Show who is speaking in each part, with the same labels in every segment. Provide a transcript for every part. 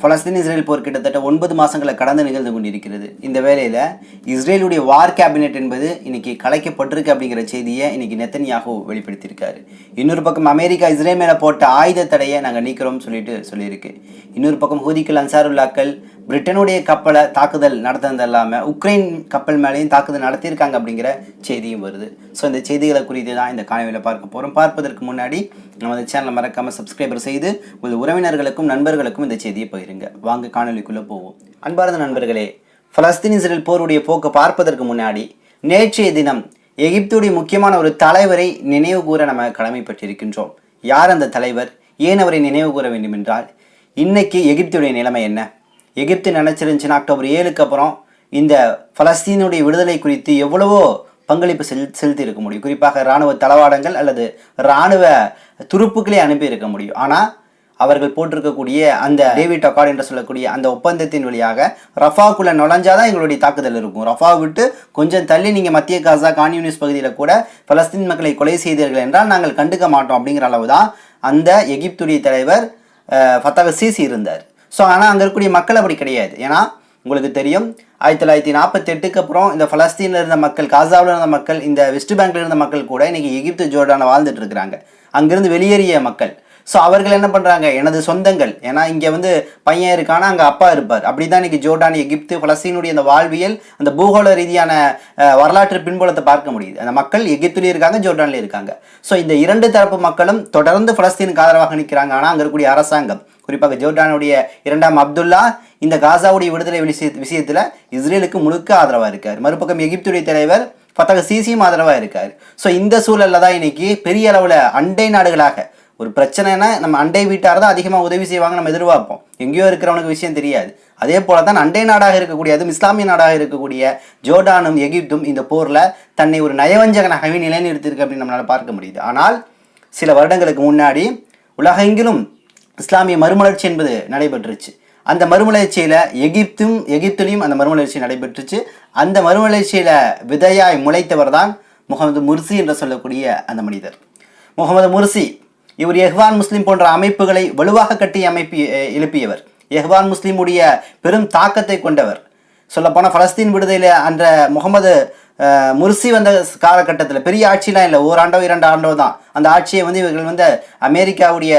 Speaker 1: Palestine Israel போர் கிட்டத்தட்ட ஒன்பது மாதங்களை கடந்து நிகழ்ந்து கொண்டிருக்கிறது. இந்த வேலையில் இஸ்ரேலுடைய வார் கேபினெட் என்பது இன்னைக்கு கலைக்கப்பட்டிருக்கு அப்படிங்கிற செய்தியை இன்னைக்கு நெத்தன்யாகு வெளிப்படுத்தியிருக்காரு. இன்னொரு பக்கம் அமெரிக்கா இஸ்ரேல் மேலே போட்ட ஆயுத தடையை நாங்கள் நீக்கிறோம் சொல்லிட்டு சொல்லியிருக்கு. இன்னொரு பக்கம் ஹூதிக்கல் அன்சாருல்லாக்கள் பிரிட்டனுடைய கப்பலை தாக்குதல் நடத்தினது இல்லாமல் உக்ரைன் கப்பல் மேலேயும் தாக்குதல் நடத்தியிருக்காங்க அப்படிங்கிற செய்தியும் வருது. ஸோ இந்த செய்திகளை குறித்து தான் இந்த காணொலியில் பார்க்க போகிறோம் பார்ப்பதற்கு முன்னாடி நமது சேனலை மறக்காமல் சப்ஸ்கிரைபர் செய்து உங்கள் உறவினர்களுக்கும் நண்பர்களுக்கும் இந்த செய்தியை பகிருங்க. வாங்க காணொலிக்குள்ளே போவோம். அன்பார்ந்த நண்பர்களே பலஸ்தீன் இஸ்ரேல் போருடைய போக்கு பார்ப்பதற்கு முன்னாடி நேற்றைய தினம் எகிப்துடைய முக்கியமான ஒரு தலைவரை நினைவு கூற நம்ம கடமைப்பட்டிருக்கின்றோம். யார் அந்த தலைவர்? ஏன் அவரை நினைவு கூற வேண்டும் என்றால் இன்னைக்கு எகிப்துடைய நிலைமை என்ன? எகிப்து நினச்சிருந்துச்சின்னா அக்டோபர் ஏழுக்கு அப்புறம் இந்த பலஸ்தீனுடைய விடுதலை குறித்து எவ்வளவோ பங்களிப்பு செல் செலுத்தி இருக்க முடியும். குறிப்பாக இராணுவ தளவாடங்கள் அல்லது இராணுவ துருப்புக்களை அனுப்பி இருக்க முடியும். ஆனால் அவர்கள் போட்டிருக்கக்கூடிய அந்த டேவிட் அக்கார்டு என்று சொல்லக்கூடிய அந்த ஒப்பந்தத்தின் வழியாக ரஃபாக்குள்ள நுழைஞ்சாதான் எங்களுடைய தாக்குதல் இருக்கும். ரஃபா விட்டு கொஞ்சம் தள்ளி நீங்கள் மத்திய காசா கான்யூனிஸ் பகுதியில் கூட பலஸ்தீன் மக்களை கொலை செய்தீர்கள் என்றால் நாங்கள் கண்டுக்க மாட்டோம் அப்படிங்கிற அளவு தான் அந்த எகிப்துடைய தலைவர் ஃபத்தக சிசி இருந்தார். ஸோ ஆனால் அங்கே இருக்கக்கூடிய மக்கள் அப்படி கிடையாது. ஏன்னா உங்களுக்கு தெரியும் ஆயிரத்தி தொள்ளாயிரத்தி நாற்பத்தி எட்டுக்கு அப்புறம் இந்த பலஸ்தீனில் இருந்த மக்கள் காசாவில் இருந்த மக்கள் இந்த வெஸ்ட் பேங்கில் இருந்த மக்கள் கூட இன்றைக்கி எகிப்து ஜோர்டான வாழ்ந்துட்டு இருக்கிறாங்க. அங்கேருந்து வெளியேறிய மக்கள் ஸோ அவர்கள் என்ன பண்ணுறாங்க எனது சொந்தங்கள். ஏன்னா இங்கே வந்து பையன் இருக்கானா? அங்கே அப்பா இருப்பார். அப்படி தான் இன்றைக்கி ஜோர்டான் எகிப்து பலஸ்தீனுடைய அந்த வாழ்வியல் அந்த பூகோள ரீதியான வரலாற்று பின்புலத்தை பார்க்க முடியுது. அந்த மக்கள் எகிப்துலேயும் இருக்காங்க ஜோர்டான்லேயும் இருக்காங்க. ஸோ இந்த இரண்டு தரப்பு மக்களும் தொடர்ந்து பலஸ்தீனுக்கு ஆதரவாக நிற்கிறாங்க. ஆனால் அங்கே இருக்கக்கூடிய அரசாங்கம் குறிப்பாக ஜோர்டானுடைய இரண்டாம் அப்துல்லா இந்த காசாவுடைய விடுதலை விஷய விஷயத்தில் இஸ்ரேலுக்கு முழுக்க ஆதரவாக இருக்கார். மறுபக்கம் எகிப்துடைய தலைவர் ஃபத்தக சிசியும் ஆதரவாக இருக்கார். ஸோ இந்த சூழலில் தான் இன்னைக்கு பெரிய அளவில் அண்டை நாடுகளாக ஒரு பிரச்சனைனா நம்ம அண்டை வீட்டார் தான் அதிகமாக உதவி செய்வாங்க நம்ம எதிர்பார்ப்போம். எங்கேயோ இருக்கிறவனுக்கு விஷயம் தெரியாது. அதே போல தான் அண்டை நாடாக இருக்கக்கூடிய அதுவும் இஸ்லாமிய நாடாக இருக்கக்கூடிய ஜோர்டானும் எகிப்தும் இந்த போரில் தன்னை ஒரு நயவஞ்சகனாகவே நிலைநிறுத்தியிருக்கு அப்படின்னு நம்மளால் பார்க்க முடியுது. ஆனால் சில வருடங்களுக்கு முன்னாடி உலகெங்கிலும் இஸ்லாமிய மறுமலர்ச்சி என்பது நடைபெற்றுச்சு. அந்த மறுமலர்ச்சியில் எகிப்தும் எகிப்துலையும் அந்த மறுமலர்ச்சி நடைபெற்றுச்சு. அந்த மறுமலர்ச்சியில் விதையாய் முளைத்தவர் தான் முகமது முர்சி என்று சொல்லக்கூடிய அந்த மனிதர். முகமது முர்சி இவர் எஹ்வான் முஸ்லீம் போன்ற அமைப்புகளை வலுவாக கட்டி அமைப்பி எழுப்பியவர். எஹ்வான் முஸ்லீமுடைய பெரும் தாக்கத்தை கொண்டவர். சொல்லப்போனால் பலஸ்தீன் விடுதலையில் அன்ற முகமது முர்சி வந்த காலகட்டத்தில் பெரிய ஆட்சிலாம் இல்லை ஓராண்டோ இரண்டு ஆண்டோ தான். அந்த ஆட்சியை வந்து இவர்கள் வந்து அமெரிக்காவுடைய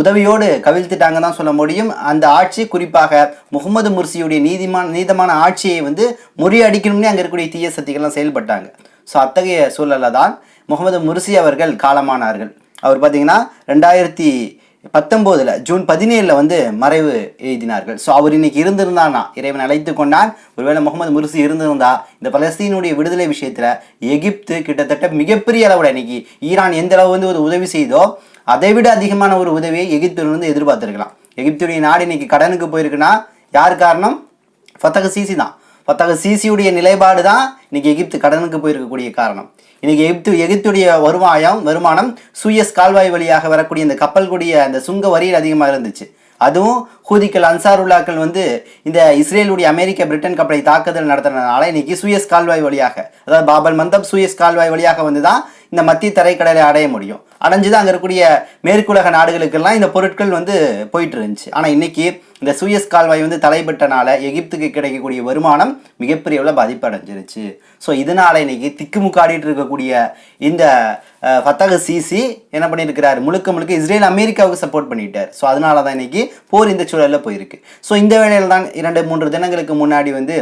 Speaker 1: உதவியோடு கவிழ்த்துட்டாங்க தான் சொல்ல முடியும். அந்த ஆட்சி குறிப்பாக முகமது முர்சியுடைய நீதிமான நீதமான ஆட்சியை வந்து முறியடிக்கணும்னே அங்கே இருக்கக்கூடிய தீய சக்திகள்லாம் செயல்பட்டாங்க. ஸோ அத்தகைய சூழலில் தான் முகமது முர்சி அவர்கள் காலமானார்கள். அவர் பார்த்தீங்கன்னா ரெண்டாயிரத்தி பத்தொம்போதில் ஜூன் பதினேழில் வந்து மறைவு எழுதினார்கள். ஸோ அவர் இன்னைக்கு இருந்திருந்தானா? இறைவன் அழைத்து கொண்டான். ஒருவேளை முகமது முர்சி இருந்திருந்தா இந்த பலஸ்தீனுடைய விடுதலை விஷயத்தில் எகிப்து கிட்டத்தட்ட மிகப்பெரிய அளவில் இன்னைக்கு ஈரான் எந்த அளவு வந்து ஒரு உதவி செய்தோ அதை விட அதிகமான ஒரு உதவியை எகிப்திலிருந்து எதிர்பார்த்துருக்கலாம். எகிப்துடைய நாடு இன்னைக்கு கடனுக்கு போயிருக்குன்னா யார் காரணம்? ஃபத்தக சிசி தான். ஃபத்தக சிசியுடைய நிலைப்பாடு தான் இன்னைக்கு எகிப்து கடனுக்கு போயிருக்கக்கூடிய காரணம். இன்னைக்கு எகிப்து எகிப்துடைய வருமாயம் வருமானம் சூயஸ் கால்வாய் வழியாக வரக்கூடிய இந்த கப்பல் கூடிய அந்த சுங்க வரியில் அதிகமாக இருந்துச்சு. அதுவும் ஹூதிக்கள் அன்சாருல்லாக்கள் வந்து இந்த இஸ்ரேலுடைய அமெரிக்க பிரிட்டன் கப்பலை தாக்குதல் நடத்துறதுனால இன்னைக்கு சூயஸ் கால்வாய் வழியாக அதாவது பாபல் மந்தப் சூயஸ் கால்வாய் வழியாக வந்து தான் இந்த மத்திய தரைக்கடலை அடைய முடியும். அடைஞ்சு தான் அங்கே இருக்கக்கூடிய மேற்குலக நாடுகளுக்கெல்லாம் இந்த பொருட்கள் வந்து போயிட்டு இருந்துச்சு. ஆனால் இன்னைக்கு இந்த சூயஸ் கால்வாய் வந்து தலைப்பட்டனால எகிப்துக்கு கிடைக்கக்கூடிய வருமானம் மிகப்பெரிய அளவில் பாதிப்பு அடைஞ்சிருச்சு ஸோ இதனால இன்னைக்கு திக்குமுக்காடிட்டு இருக்கக்கூடிய இந்த ஃபத்தக சிசி என்ன பண்ணியிருக்கிறார்? முழுக்க முழுக்க இஸ்ரேல் அமெரிக்காவுக்கு சப்போர்ட் பண்ணிட்டார். ஸோ அதனால தான் இன்னைக்கு போர் இந்த சூழலில் போயிருக்கு. ஸோ இந்த வேளையில் தான் இரண்டு மூன்று தினங்களுக்கு முன்னாடி வந்து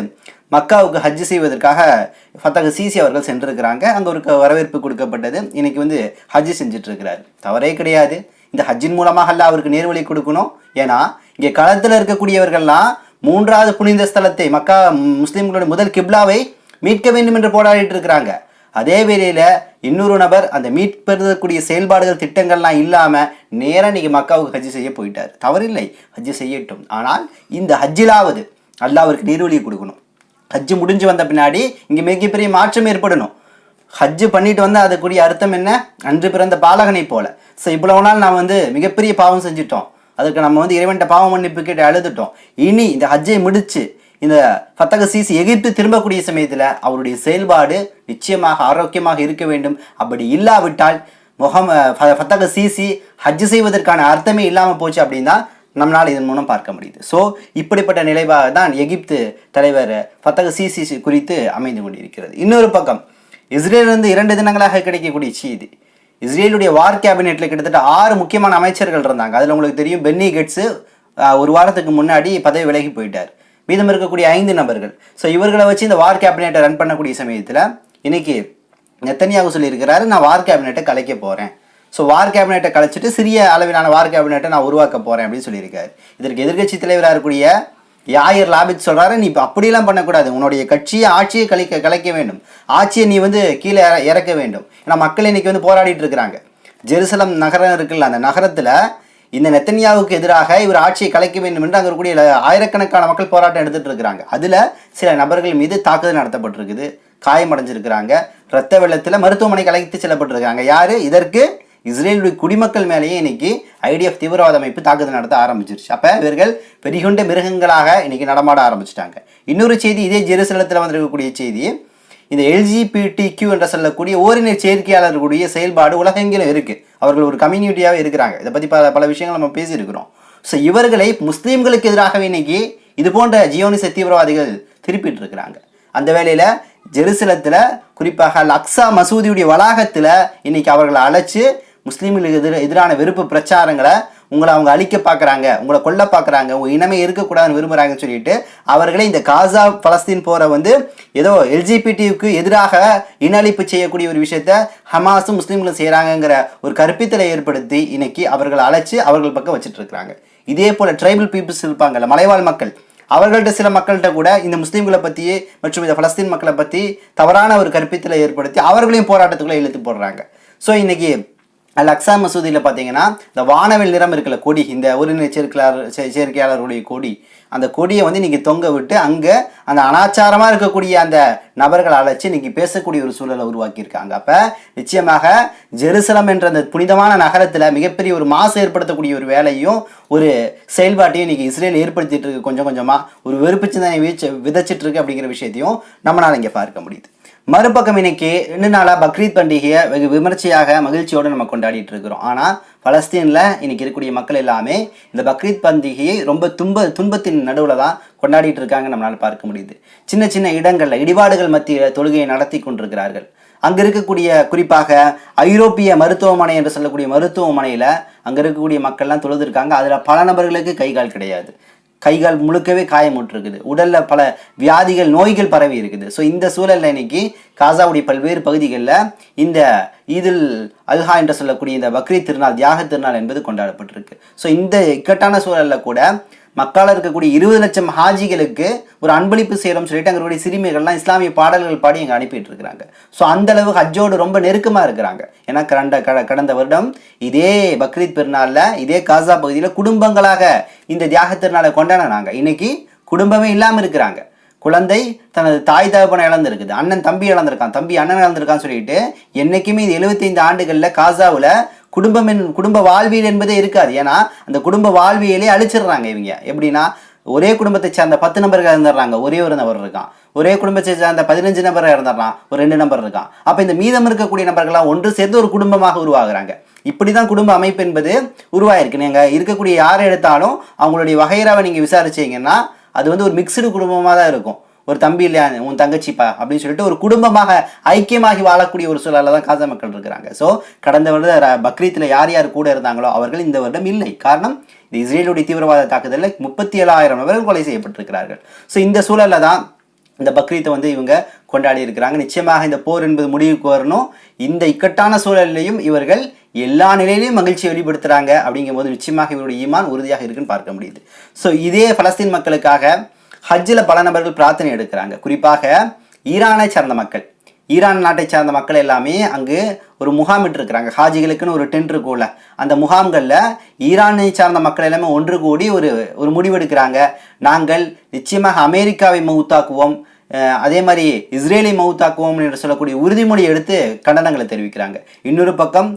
Speaker 1: மக்காவுக்கு ஹஜ் செய்வதற்காக ஃபத்தக சிசி அவர்கள் சென்றிருக்கிறாங்க. அங்கே ஒரு க- வரவேற்பு கொடுக்கப்பட்டது. இன்றைக்கி வந்து ஹஜ் செஞ்சுட்டு இருக்கிறார் தவறே கிடையாது. இந்த ஹஜ்ஜின் மூலமாக அல்ல அவருக்கு நேர்வழி கொடுக்கணும். ஏன்னா இங்கே களத்தில் இருக்கக்கூடியவர்கள்லாம் மூன்றாவது புனித ஸ்தலத்தை மக்கா முஸ்லீம்களுடைய முதல் கிப்லாவை மீட்க வேண்டும் என்று போராடிட்டு இருக்கிறாங்க. அதே வேளையில் இன்னொரு நபர் அந்த மீட்பெறக்கூடிய செயல்பாடுகள் திட்டங்கள்லாம் இல்லாமல் நேராக இன்றைக்கி மக்காவுக்கு ஹஜ் செய்ய போயிட்டார். தவறில்லை. ஹஜ் செய்யட்டும். ஆனால் இந்த ஹஜ்ஜிலாவது அல்லாஹ் அவருக்கு நீர்வழியை கொடுக்கணும். ஹஜ்ஜு முடிஞ்சு வந்த பின்னாடி இங்கே மிகப்பெரிய மாற்றம் ஏற்படணும். ஹஜ்ஜு பண்ணிட்டு வந்தால் அதுக்குரிய அர்த்தம் என்ன? அன்று பிறந்த பாலகனை போல. ஸோ இவ்வளவு நாள் நான் வந்து மிகப்பெரிய பாவம் செஞ்சுட்டோம். அதுக்கு நம்ம வந்து இறைவன்ட்ட பாவம் மன்னிப்பு கேட்டு அழுதுட்டோம். இனி இந்த ஹஜ்ஜை முடிச்சு இந்த ஃபத்தக சிசி எகிப்து திரும்பக்கூடிய சமயத்தில் அவருடைய செயல்பாடு நிச்சயமாக ஆரோக்கியமாக இருக்க வேண்டும். அப்படி இல்லாவிட்டால் முகம் ஃபத்தக சீசி ஹஜ்ஜு செய்வதற்கான அர்த்தமே இல்லாமல் போச்சு அப்படின்னா நம்மளால் இதன் மூலம் பார்க்க முடியுது. ஸோ இப்படிப்பட்ட நிலைவாக தான் எகிப்து தலைவர் ஃபத்தக சிசிசி குறித்து அமைந்து கொண்டிருக்கிறது. இன்னொரு பக்கம் இஸ்ரேலிருந்து இரண்டு தினங்களாக கிடைக்கக்கூடிய செய்தி. இஸ்ரேலுடைய வார் கேபினெட்டில் கிட்டத்தட்ட ஆறு முக்கியமான அமைச்சர்கள் இருந்தாங்க. அதில் உங்களுக்கு தெரியும் பென்னி கெட்ஸு ஒரு வாரத்துக்கு முன்னாடி பதவி விலகி போயிட்டார். மீதம் இருக்கக்கூடிய ஐந்து நபர்கள். ஸோ இவர்களை வச்சு இந்த வார் கேபினெட்டை ரன் பண்ணக்கூடிய சமயத்தில் இன்னைக்கு நெத்தனியாக சொல்லியிருக்கிறாரு நான் வார் கேபினெட்டை கலைக்க போகிறேன் ஸோ வார் கேபினெட்டை கலைச்சிட்டு சிறிய அளவிலான வார் கேபினெட்டை நான் உருவாக்க போகிறேன் அப்படின்னு சொல்லியிருக்காரு. இதற்கு எதிர்க்கட்சி தலைவராக இருக்கக்கூடிய யாயர் லாபித் சொல்கிறாரு நீ இப்போ அப்படியெல்லாம் பண்ணக்கூடாது. உன்னுடைய கட்சியை ஆட்சியை கலைக்க கலைக்க வேண்டும். ஆட்சியை நீ வந்து கீழே இற- இறக்க வேண்டும். ஏன்னா மக்கள் இன்னைக்கு வந்து போராடிட்டு இருக்கிறாங்க. ஜெருசலம் நகரம் இருக்குல்ல அந்த நகரத்தில் இந்த நெத்தனியாவுக்கு எதிராக இவர் ஆட்சியை கலைக்க வேண்டும் என்று அங்கே இருக்கக்கூடிய ஆயிரக்கணக்கான மக்கள் போராட்டம் எடுத்துகிட்டு இருக்கிறாங்க. அதில் சில நபர்கள் மீது தாக்குதல் நடத்தப்பட்டிருக்குது. காயமடைஞ்சிருக்கிறாங்க. ரத்த வெள்ளத்தில் மருத்துவமனைக்கு அழைத்து செல்லப்பட்டிருக்காங்க யார்? இதற்கு இஸ்ரேலுடைய குடிமக்கள் மேலேயே இன்னைக்கு ஐடிஎஃப் தீவிரவாத அமைப்பு தாக்குதல் நடத்த ஆரம்பிச்சிருச்சு. அப்போ இவர்கள் வெறிகொண்ட மிருகங்களாக இன்னைக்கு நடமாட ஆரம்பிச்சிட்டாங்க. இன்னொரு செய்தி இதே ஜெருசலத்தில் வந்திருக்கக்கூடிய செய்தி இந்த எல்ஜிபிடி கியூ என்று சொல்லக்கூடிய ஓரின சேர்க்கையாளர்களுடைய செயல்பாடு உலகெங்கிலும் இருக்குது அவர்கள் ஒரு கம்யூனிட்டியாகவே இருக்கிறாங்க. இதை பற்றி பல பல விஷயங்கள் நம்ம பேசியிருக்கிறோம். ஸோ இவர்களை முஸ்லீம்களுக்கு எதிராகவே இன்னைக்கு இது போன்ற ஜியோனிச தீவிரவாதிகள் திருப்பிட்டு இருக்கிறாங்க. அந்த வேலையில் ஜெருசலத்தில் குறிப்பாக லக்ஸா மசூதியுடைய வளாகத்தில் இன்னைக்கு அவர்களை அழைச்சி முஸ்லீம்களுக்கு எதிர எதிரான வெறுப்பு பிரச்சாரங்களை உங்களை அவங்க அழிக்க பார்க்குறாங்க உங்களை கொல்ல பார்க்குறாங்க உங்கள் இனமே இருக்கக்கூடாதுன்னு விரும்புகிறாங்கன்னு சொல்லிட்டு அவர்களே இந்த காசா பலஸ்தீன் போரை வந்து ஏதோ எல்ஜிபிடிக்கு எதிராக இன அழிப்பு செய்யக்கூடிய ஒரு விஷயத்த ஹமாஸும் முஸ்லீம்களும் செய்கிறாங்கங்கிற ஒரு கற்பித்தலை ஏற்படுத்தி இன்னைக்கு அவர்களை அழைச்சி அவர்கள் பக்கம் வச்சுட்டு இருக்கிறாங்க இதே போல் ட்ரைபல் பீப்புள்ஸ் இருப்பாங்கல்ல மலைவாழ் மக்கள் அவர்கள்ட்ட சில மக்கள்கிட்ட கூட இந்த முஸ்லீம்களை பற்றி மற்றும் இந்த பலஸ்தீன் மக்களை பற்றி தவறான ஒரு கற்பித்தலை ஏற்படுத்தி அவர்களையும் போராட்டத்துக்குள்ளே இழுத்து போடுறாங்க. ஸோ இன்றைக்கி லக்ஸா அக்ஸா மசூதியில் பார்த்தீங்கன்னா இந்த வானவில் நிறம் இருக்கிற கொடி இந்த ஒருங்கிணை சேர்க்கையாளர் சேர்க்கையாளருடைய கொடி அந்த கொடியை வந்து நீங்கள் தொங்க விட்டு அங்கே அந்த அனாச்சாரமாக இருக்கக்கூடிய அந்த நபர்களை அழைச்சி இன்றைக்கி பேசக்கூடிய ஒரு சூழலை உருவாக்கியிருக்காங்க. அப்போ நிச்சயமாக ஜெருசலம் என்ற அந்த புனிதமான நகரத்தில் மிகப்பெரிய ஒரு மாசு ஏற்படுத்தக்கூடிய ஒரு வேலையும் ஒரு செயல்பாட்டையும் இன்றைக்கி இஸ்ரேல் ஏற்படுத்திட்டு இருக்கு. கொஞ்சம் கொஞ்சமாக ஒரு வெறுப்பு சிந்தனை வீச்சு விதைச்சிட்ருக்கு அப்படிங்கிற விஷயத்தையும் நம்மளால் இங்கே பார்க்க முடியுது. மறுபக்கம் இன்னைக்கு ரெண்டு நாளாக பக்ரீத் பண்டிகையை வெகு விமர்சையாக மகிழ்ச்சியோடு நம்ம கொண்டாடிட்டு இருக்கிறோம். ஆனால் பலஸ்தீனில் இன்னைக்கு இருக்கக்கூடிய மக்கள் எல்லாமே இந்த பக்ரீத் பண்டிகையை ரொம்ப துன்ப துன்பத்தின் நடுவில் தான் கொண்டாடிட்டு இருக்காங்க நம்மளால் பார்க்க முடியுது. சின்ன சின்ன இடங்களில் இடிபாடுகள் மத்தியில் தொழுகையை நடத்தி கொண்டிருக்கிறார்கள். அங்கே இருக்கக்கூடிய குறிப்பாக ஐரோப்பிய மருத்துவமனை என்று சொல்லக்கூடிய மருத்துவமனையில் அங்கே இருக்கக்கூடிய மக்கள்லாம் தொழுதுருக்காங்க. அதில் பல நபர்களுக்கு கை கால் கிடையாது. கைகால் முழுக்கவே காயமுற்றிருக்குது. உடல்ல பல வியாதிகள் நோய்கள் பரவி இருக்குது. ஸோ இந்த சூழல்ல இன்னைக்கு காசாவுடைய பல்வேறு பகுதிகளில் இந்த ஈதுல் அல்ஹா என்று சொல்லக்கூடிய இந்த பக்ரீத் திருநாள் தியாக திருநாள் என்பது கொண்டாடப்பட்டிருக்கு. ஸோ இந்த இக்கட்டான சூழல்ல கூட மக்களால் இருக்கக்கூடிய இருபது லட்சம் ஹாஜிகளுக்கு ஒரு அன்பளிப்பு செய்கிறோம் சொல்லிட்டு அங்கே இருக்கக்கூடிய சிறுமிகள்லாம் இஸ்லாமிய பாடல்கள் பாடி இங்கே அனுப்பிட்டு இருக்கிறாங்க ஸோ அந்த அளவு ஹஜ்ஜோடு ரொம்ப நெருக்கமாக இருக்கிறாங்க. ஏன்னா கடந்த கட- கடந்த வருடம் இதே பக்ரீத் பெருநாளில் இதே காசா பகுதியில் குடும்பங்களாக இந்த தியாக திருநாளை கொண்டாடினாங்க. இன்னைக்கு குடும்பமே இல்லாமல் இருக்கிறாங்க. குழந்தை தனது தாய் தகப்பனை இழந்திருக்குது அண்ணன் தம்பி இழந்திருக்கான் தம்பி அண்ணன் இழந்திருக்கான்னு சொல்லிட்டு என்றைக்குமே இந்த 75 ஆண்டுகளில் காசாவில் குடும்பம் என்- குடும்ப வாழ்வியல் என்பதே இருக்காது. ஏன்னா அந்த குடும்ப வாழ்வியலே அழிச்சிடுறாங்க இவங்க. எப்படின்னா ஒரே குடும்பத்தை சேர்ந்த பத்து நபர்கள் இறந்துடுறாங்க ஒரே ஒரு நபர் இருக்கான். ஒரே குடும்பத்தை சேர்ந்த பதினஞ்சு நபர் இருந்துடுறான். ஒரு ரெண்டு நபர் இருக்கான். அப்போ இந்த மீதம் இருக்கக்கூடிய நபர்கள்லாம் ஒன்று சேர்ந்து ஒரு குடும்பமாக உருவாகுறாங்க. இப்படி தான் குடும்ப அமைப்பு என்பது உருவாயிருக்கு. நீங்கள் இருக்கக்கூடிய யாரை எடுத்தாலும் அவங்களுடைய வகைராவை நீங்கள் விசாரிச்சீங்கன்னா அது வந்து ஒரு மிக்சடு குடும்பமாக தான் இருக்கும். ஒரு தம்பி இல்லையா உன் தங்கச்சிப்பா அப்படின்னு சொல்லிட்டு ஒரு குடும்பமாக ஐக்கியமாகி வாழக்கூடிய ஒரு சூழலில் தான் காசா மக்கள் இருக்கிறாங்க. ஸோ கடந்த வருட பக்ரீத்தில் யார் யார் கூட இருந்தாங்களோ அவர்கள் இந்த வருடம் இல்லை. காரணம் இந்த இஸ்ரேலுடைய தீவிரவாத தாக்குதலில் முப்பத்தி ஏழாயிரம் நபர்கள் கொலை செய்யப்பட்டிருக்கிறார்கள். ஸோ இந்த சூழலில் தான் இந்த பக்ரீத்தை வந்து இவங்க கொண்டாடி இருக்கிறாங்க. நிச்சயமாக இந்த போர் என்பது முடிவுக்கு வரணும். இந்த இக்கட்டான சூழலிலையும் இவர்கள் எல்லா நிலையிலையும் மகிழ்ச்சி வெளிப்படுத்துகிறாங்க அப்படிங்கும்போது நிச்சயமாக இவருடைய ஈமான் உறுதியாக இருக்குன்னு பார்க்க முடியுது. ஸோ இதே பலஸ்தீன் மக்களுக்காக ஹஜ்ஜில் பல நபர்கள் பிரார்த்தனை எடுக்கிறாங்க. குறிப்பாக ஈரானை சார்ந்த மக்கள். ஈரான் நாட்டை சார்ந்த மக்கள் எல்லாமே அங்கு ஒரு முகாமிட்டு இருக்கிறாங்க ஹாஜிகளுக்குன்னு ஒரு டென்ட் இருக்கும்ல அந்த முகாம்களில் ஈரானை சார்ந்த மக்கள் எல்லாமே ஒன்று கூடி ஒரு ஒரு முடிவெடுக்கிறாங்க நாங்கள் நிச்சயமாக அமெரிக்காவை மவுத்தாக்குவோம் அதே மாதிரி இஸ்ரேலை மவுத்தாக்குவோம் என்று சொல்லக்கூடிய உறுதிமொழி எடுத்து கண்டனங்களை தெரிவிக்கிறாங்க. இன்னொரு பக்கம்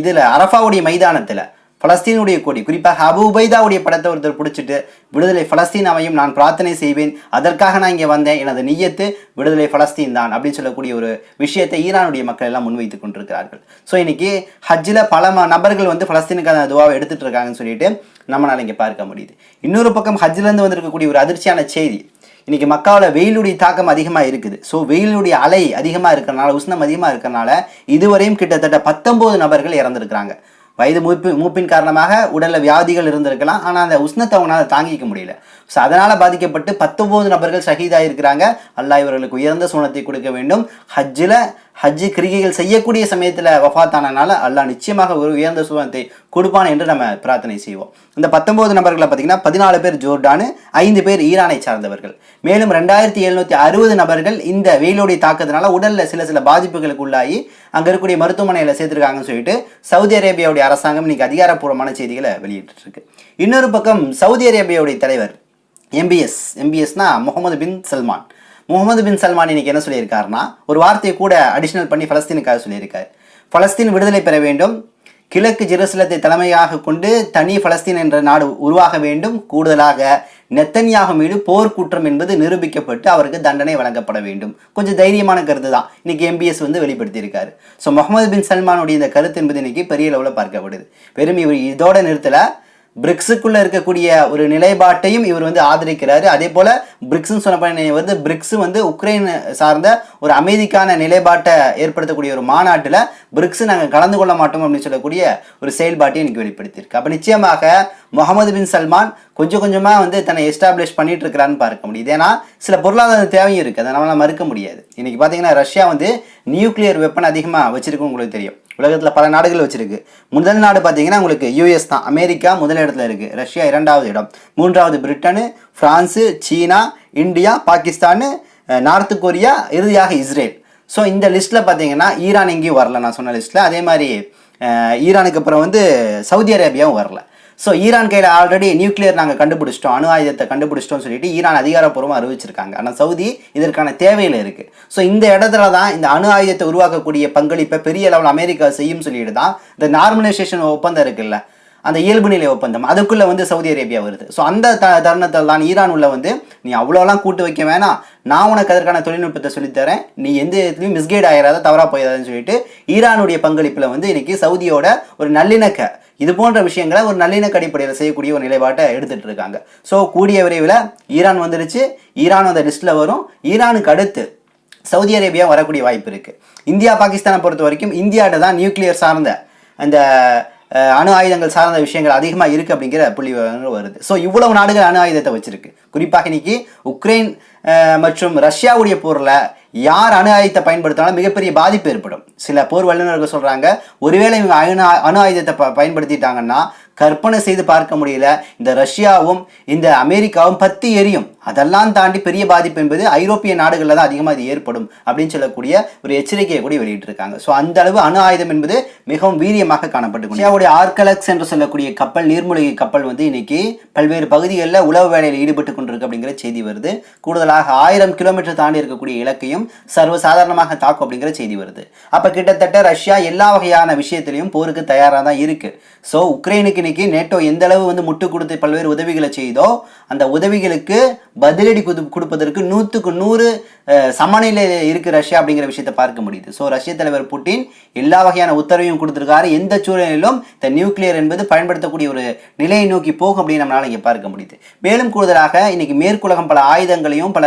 Speaker 1: இதில் அரஃபாவுடைய மைதானத்தில் பலஸ்தீனுடைய கொடி. குறிப்பாக அபு உபைதாவுடைய படத்தை ஒருத்தர் பிடிச்சிட்டு விடுதலை பலஸ்தீனாவையும் நான் பிரார்த்தனை செய்வேன். அதற்காக நான் இங்கே வந்தேன். எனது நீயத்து விடுதலை பலஸ்தீன் தான். அப்படின்னு சொல்லக்கூடிய ஒரு விஷயத்தை ஈரானுடைய மக்கள் எல்லாம் முன்வைத்துக் கொண்டிருக்கிறார்கள். ஸோ இன்னைக்கு ஹஜ்ஜில் பல ம- நபர்கள் வந்து பலஸ்தீனுக்கான துவாவை எடுத்துட்டு இருக்காங்கன்னு சொல்லிட்டு நம்மளால் இங்கே பார்க்க முடியுது. இன்னொரு பக்கம் ஹஜ்ஜிலேருந்து வந்திருக்கக்கூடிய ஒரு அதிர்ச்சியான செய்தி. இன்றைக்கி மக்காவில் வெயிலுடைய தாக்கம் அதிகமாக இருக்குது. ஸோ வெயிலுடைய அலை அதிகமாக இருக்கிறனால உஷ்ணம் அதிகமாக இருக்கிறனால இதுவரையும் கிட்டத்தட்ட பத்தொம்போது நபர்கள் இறந்துருக்கிறாங்க. வயது மூப்பு மூப்பின் காரணமாக உடலில் வியாதிகள் இருந்திருக்கலாம். ஆனால் அந்த உஷ்ணத்தை அவங்களால தாங்கிக்க முடியல. ஸோ அதனால் பாதிக்கப்பட்டு பத்தொம்போது நபர்கள் ஷஹீதாக இருக்கிறாங்க அல்லாஹ் இவர்களுக்கு உயர்ந்த சூனத்தை கொடுக்க வேண்டும். ஹஜ்ஜில் ஹஜ்ஜு கிரிகைகள் செய்யக்கூடிய சமயத்தில் வஃபாத்தானனால அல்லாஹ் நிச்சயமாக ஒரு உயர்ந்த சுகத்தை கொடுப்பான் என்று நம்ம பிரார்த்தனை செய்வோம். இந்த பத்தொன்பது நபர்களை பார்த்தீங்கன்னா பதினாலு பேர் ஜோர்டானு ஐந்து பேர் ஈரானை சார்ந்தவர்கள். மேலும் ரெண்டாயிரத்தி எழுநூற்றி அறுபது நபர்கள் இந்த வெயிலுடைய தாக்கத்தினால உடலில் சில சில பாதிப்புகளுக்கு உள்ளாகி அங்கே இருக்கக்கூடிய மருத்துவமனையில் சேர்த்துருக்காங்கன்னு சொல்லிட்டு சவுதி அரேபியாவுடைய அரசாங்கம் இன்னைக்கு அதிகாரப்பூர்வமான செய்திகளை வெளியிட்டு இருக்கு இன்னொரு பக்கம் சவுதி அரேபியாவுடைய தலைவர் MBS எம்பிஎஸ்னா Mohammed bin Salman. Mohammed bin Salman இன்னைக்கு என்ன சொல்லியிருக்காருன்னா ஒரு வார்த்தையை கூட அடிஷனல் பண்ணி பலஸ்தீனுக்காக சொல்லியிருக்காரு. பலஸ்தீன் விடுதலை பெற வேண்டும். கிழக்கு ஜெருசலத்தை தலைமையாக கொண்டு தனி பலஸ்தீன் என்ற நாடு உருவாக வேண்டும். கூடுதலாக நெத்தன்யாகு மீது போர் குற்றம் என்பது நிரூபிக்கப்பட்டு அவருக்கு தண்டனை வழங்கப்பட வேண்டும். கொஞ்சம் தைரியமான கருத்து தான். இன்னைக்கு எம்பிஎஸ் வந்து வெளிப்படுத்தியிருக்காரு. ஸோ முகமது பின் சல்மானுடைய இந்த கருத்து என்பது இன்னைக்கு பெரிய அளவில் பார்க்கப்படுது. வெறும் இவர் இதோட நிறுத்தலை பிரிக்ஸுக்குள்ளே இருக்கக்கூடிய ஒரு நிலைப்பாட்டையும் இவர் வந்து ஆதரிக்கிறாரு. அதே போல் பிரிக்ஸ்னு சொன்ன வந்து பிரிக்ஸ் வந்து உக்ரைன் சார்ந்த ஒரு அமைதிக்கான நிலைப்பாட்டை ஏற்படுத்தக்கூடிய ஒரு மாநாட்டில் பிரிக்ஸ் நாங்கள் கலந்து கொள்ள மாட்டோம் அப்படின்னு சொல்லக்கூடிய ஒரு செயல்பாட்டையும் எனக்கு வெளிப்படுத்தியிருக்கு. அப்போ நிச்சயமாக முகமது பின் சல்மான் கொஞ்சம் கொஞ்சமாக வந்து தன்னை எஸ்டாப்ளிஷ் பண்ணிட்டு இருக்கிறான்னு பார்க்க முடியுது. ஏன்னா சில பொருளாதார தேவையும் இருக்குது அதை நம்மளால் மறுக்க முடியாது. இன்றைக்கி பார்த்தீங்கன்னா ரஷ்யா வந்து நியூக்ளியர் வெப்பன் அதிகமாக வச்சிருக்கு உங்களுக்கு தெரியும். உலகத்தில் பல நாடுகள் வச்சிருக்கு. முதல் நாடு பார்த்தீங்கன்னா உங்களுக்கு யூஎஸ் தான். அமெரிக்கா முதல் இடத்துல இருக்குது ரஷ்யா இரண்டாவது இடம். மூன்றாவது Britain France China India Pakistan north north Korea இறுதியாக இஸ்ரேல். ஸோ இந்த லிஸ்ட்டில் பார்த்தீங்கன்னா ஈரான் எங்கேயும் வரல. நான் சொன்ன லிஸ்ட்டில் அதே மாதிரி ஈரானுக்கு அப்புறம் வந்து சவுதி அரேபியாவும் வரல. ஸோ ஈரான் கையில் ஆல்ரெடி நியூக்ளியர் நாங்கள் கண்டுபிடிச்சிட்டோம் அணு ஆயுதத்தை கண்டுபிடிச்சிட்டோம்னு சொல்லிட்டு ஈரான் அதிகாரப்பூர்வமாக அறிவிச்சிருக்காங்க. ஆனால் சவுதி இதற்கான தேவையில் இருக்குது ஸோ இந்த இடத்துல தான் இந்த அணு ஆயுதத்தை உருவாக்கக்கூடிய பங்களிப்பை பெரிய அளவில் அமெரிக்கா செய்யும் சொல்லிட்டு தான் இந்த நார்மலைசேஷன் ஒப்பந்தம் இருக்குல்ல அந்த இயல்பு நிலை ஒப்பந்தம் அதுக்குள்ளே வந்து சவுதி அரேபியா வருது. ஸோ அந்த த தருணத்தில் தான் ஈரான் உள்ள வந்து நீ அவ்வளோலாம் கூட்டு வைக்க வேணாம். நான் உனக்கு அதற்கான தொழில்நுட்பத்தை சொல்லித்தரேன் நீ எந்த இடத்துலையும் மிஸ்கைட் ஆயிடாத தவறாக போயிடாதுன்னு சொல்லிட்டு ஈரானுடைய பங்களிப்பில் வந்து இன்னைக்கு சவுதியோட ஒரு நல்லிணக்க இது போன்ற விஷயங்களை ஒரு நல்லிணக்க அடிப்படையில் செய்யக்கூடிய ஒரு நிலைப்பாட்டை எடுத்துட்டு இருக்காங்க. ஸோ கூடிய விரைவில் ஈரான் வந்துருச்சு. ஈரான் அந்த லிஸ்ட்டில் வரும். ஈரானுக்கு அடுத்து சவுதி அரேபியா வரக்கூடிய வாய்ப்பு இருக்குது இந்தியா பாகிஸ்தானை பொறுத்த வரைக்கும் இந்தியாட்ட தான் நியூக்ளியர் சார்ந்த அந்த அணு ஆயுதங்கள் சார்ந்த விஷயங்கள் அதிகமாக இருக்குது அப்படிங்கிற புள்ளி வருது. ஸோ இவ்வளவு நாடுகள் அணு ஆயுதத்தை வச்சுருக்கு. குறிப்பாக இன்னைக்கு உக்ரைன் மற்றும் ரஷ்யாவுடைய போரில் யார் அணு ஆயுதத்தை பயன்படுத்தினாலும் மிகப்பெரிய பாதிப்பு ஏற்படும். சில போர் வல்லுநர்கள் சொல்கிறாங்க ஒருவேளை இவங்க அணு அணு ஆயுதத்தை ப பயன்படுத்திட்டாங்கன்னா கற்பனை செய்து பார்க்க முடியல. இந்த ரஷ்யாவும் இந்த அமெரிக்காவும் பத்தி எரியும். அதெல்லாம் தாண்டி பெரிய பாதிப்பு என்பது ஐரோப்பிய நாடுகளில் தான் அதிகமாக இது ஏற்படும் அப்படின்னு சொல்லக்கூடிய ஒரு எச்சரிக்கையை கூட வெளியிட்டிருக்காங்க. ஸோ அந்த அளவு அணு ஆயுதம் என்பது மிகவும் வீரியமாக காணப்பட்டு ரஷ்யாவுடைய ஆர்கலக்ஸ் என்று சொல்லக்கூடிய கப்பல் நீர்மூழ்கி கப்பல் வந்து இன்னைக்கு பல்வேறு பகுதிகளில் உளவு வேலையில் ஈடுபட்டு கொண்டிருக்கு அப்படிங்கிற செய்தி வருது. கூடுதலாக ஆயிரம் கிலோமீட்டர் தாண்டி இருக்கக்கூடிய இலக்கையும் சர்வசாதாரணமாக தாக்கும் அப்படிங்கிற செய்தி வருது. அப்போ கிட்டத்தட்ட ரஷ்யா எல்லா வகையான விஷயத்திலையும் போருக்கு தயாராக தான் இருக்குது ஸோ உக்ரைனுக்கு இன்னைக்கு நேட்டோ எந்த அளவு வந்து முட்டு கொடுத்து பல்வேறு உதவிகளை செய்தோ அந்த உதவிகளுக்கு பதிலடி கொடு கொடுப்பதற்கு நூற்றுக்கு நூறு சமநிலையில் இருக்குது ரஷ்யா அப்படிங்கிற விஷயத்தை பார்க்க முடியுது. ஸோ ரஷ்ய தலைவர் புட்டின் எல்லா வகையான உத்தரவையும் கொடுத்துருக்காரு. எந்த சூழ்நிலையிலும் இந்த நியூக்ளியர் என்பது பயன்படுத்தக்கூடிய ஒரு நிலையை நோக்கி போகும் அப்படின்னு நம்மளால இங்கே பார்க்க முடியுது. மேலும் கூடுதலாக இன்னைக்கு மேற்குலகம் பல ஆயுதங்களையும் பல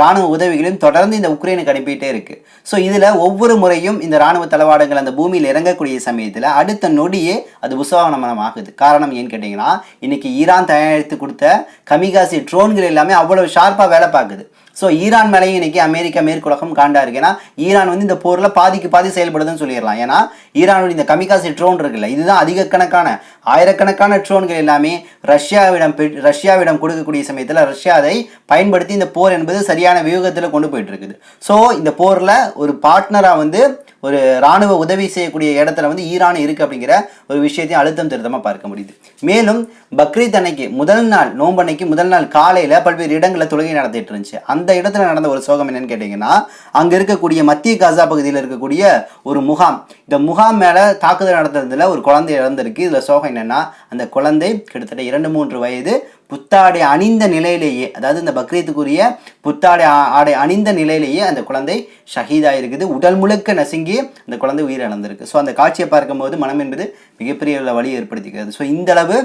Speaker 1: ராணுவ உதவிகளையும் தொடர்ந்து இந்த உக்ரைனுக்கு அனுப்பிட்டே இருக்கு. ஸோ இதில் ஒவ்வொரு முறையும் இந்த ராணுவ தளவாடங்கள் அந்த பூமியில் இறங்கக்கூடிய சமயத்தில் அடுத்த நொடியே அது உசவானமனம் ஆகுது காரணம் ஏன்னு கேட்டிங்கன்னா இன்னைக்கு ஈரான் தயாரித்து கொடுத்த கமி கமிகாசி ட்ரோன்கள் எல்லாமே அவ்வளவு ஷார்ப்பாக வேலை பார்க்குது. ஸோ ஈரான் மேலேயும் இன்னைக்கு அமெரிக்கா மேற்குலகம் காண்டா இருக்கு ஏன்னா ஈரான் வந்து இந்த போரில் பாதிக்கு பாதி செயல்படுதுன்னு சொல்லிடலாம். ஏன்னா ஈரானுடைய இந்த கமிகாசி ட்ரோன் இருக்குல்ல இதுதான் அதிக கணக்கான ஆயிரக்கணக்கான ட்ரோன்கள் எல்லாமே ரஷ்யாவிடம் ரஷ்யாவிடம் கொடுக்கக்கூடிய சமயத்தில் ரஷ்யா அதை பயன்படுத்தி இந்த போர் என்பது சரியான வியூகத்தில் கொண்டு போயிட்டு இருக்குது ஸோ இந்த போரில் ஒரு பார்ட்னராக வந்து ஒரு ராணுவ உதவி செய்யக்கூடிய இடத்துல வந்து ஈரான் இருக்குது அப்படிங்கிற ஒரு விஷயத்தையும் அழுத்தம் திருத்தமாக பார்க்க முடியுது. மேலும் பக்ரீத் அன்னைக்கு முதல் நாள் நோம்பு அன்னைக்கு முதல் நாள் காலையில் பல்வேறு இடங்களில் தொழுகை நடத்திட்டு இருந்துச்சு. அந்த அந்த இடத்துல நடந்த ஒரு சோகம் என்னன்னு கேட்டிங்கன்னா அங்கே இருக்கக்கூடிய மத்திய காசா பகுதியில் இருக்கக்கூடிய ஒரு முகாம். இந்த முகாம் மேலே தாக்குதல் நடத்துறதுல ஒரு குழந்தை இறந்திருக்கு. இதில் சோகம் என்னென்னா அந்த குழந்தை கிட்டத்தட்ட இரண்டு மூன்று வயது புத்தாடை அணிந்த நிலையிலேயே அதாவது இந்த பக்ரீத்துக்குரிய புத்தாடை ஆடை அணிந்த நிலையிலேயே அந்த குழந்தை ஷஹீதாக இருக்குது உடல் முழுக்க நசுங்கி அந்த குழந்தை உயிரிழந்திருக்கு. ஸோ அந்த காட்சியை பார்க்கும்போது மனம் என்பது மிகப்பெரிய வழி ஏற்படுத்திக்கிறது. ஸோ இந்தளவு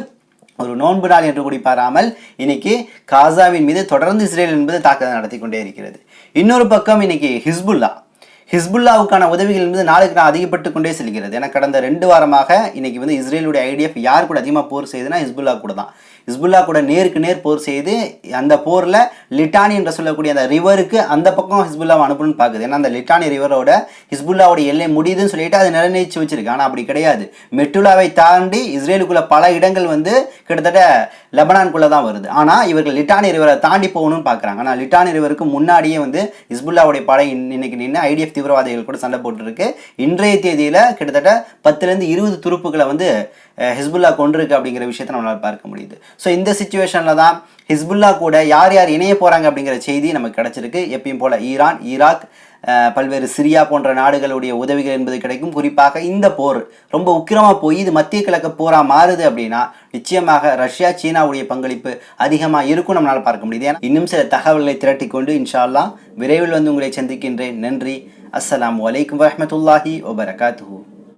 Speaker 1: ஒரு நோன்பு நாள் என்று கூடி பாராமல் இன்னைக்கு காசாவின் மீது தொடர்ந்து இஸ்ரேல் என்பது தாக்குதல் நடத்தி கொண்டே இருக்கிறது. இன்னொரு பக்கம் இன்னைக்கு ஹிஸ்புல்லா. ஹிஸ்புல்லாவுக்கான உதவிகள் என்பது நாளுக்கு நான் அதிகப்பட்டு கொண்டே செல்கிறது. ஏன்னா கடந்த ரெண்டு வாரமாக இன்னைக்கு வந்து இஸ்ரேலுடைய ஐடிஎஃப் யார் கூட அதிகமாக போர் செய்யுதுன்னா ஹிஸ்புல்லா கூட தான். ஹிஸ்புல்லா கூட நேருக்கு நேர் போர் செய்து அந்த போரில் லிட்டானி என்று சொல்லக்கூடிய அந்த ரிவருக்கு அந்த பக்கம் ஹிஸ்புல்லாவை அனுப்பணும்னு பார்க்குது. ஏன்னா அந்த லிட்டானி ரிவரோட ஹிஸ்புல்லாவோட எல்லை முடியுதுன்னு சொல்லிட்டு அது நிர்ணயிச்சு வச்சிருக்கு. ஆனால் அப்படி கிடையாது. மெட்டுலாவை தாண்டி இஸ்ரேலுக்குள்ள பல இடங்கள் வந்து கிட்டத்தட்ட லெபனான்குள்ளே தான் வருது. ஆனால் இவர்கள் லிட்டானி ரிவரை தாண்டி போகணும்னு பார்க்குறாங்க. ஆனால் லிட்டானி ரிவருக்கு முன்னாடியே வந்து ஹிஸ்புல்லாவுடைய படை இன்னைக்கு நின்று ஐடிஎஃப் தீவிரவாதிகள் கூட சண்டை போட்டுருக்கு. இன்றைய தேதியில் கிட்டத்தட்ட பத்துலேருந்து இருபது துருப்புக்களை வந்து ஹிஸ்புல்லா கொண்டிருக்கு அப்படிங்கிற விஷயத்தை நம்மளால் பார்க்க முடியுது. ஸோ இந்த சுச்சுவேஷனில் தான் ஹிஸ்புல்லா கூட யார் யார் இணைய போகிறாங்க அப்படிங்கிற செய்தி நமக்கு கிடச்சிருக்கு. எப்பயும் போல் ஈரான் ஈராக் பல்வேறு சிரியா போன்ற நாடுகளுடைய உதவிகள் என்பது கிடைக்கும். குறிப்பாக இந்த போர் ரொம்ப உக்கிரமாக போய் இது மத்திய கிழக்கு போராக மாறுது அப்படின்னா நிச்சயமாக ரஷ்யா சீனாவுடைய பங்களிப்பு அதிகமாக இருக்கும் நம்மளால் பார்க்க முடியுது. ஏன்னா இன்னும் சில தகவல்களை திரட்டி கொண்டு இன்ஷா விரைவில் வந்து உங்களை சந்திக்கின்றேன். நன்றி. அஸ்லாம் வலைக்கம் வரமத்துல்லாஹி ஒபரகாத்து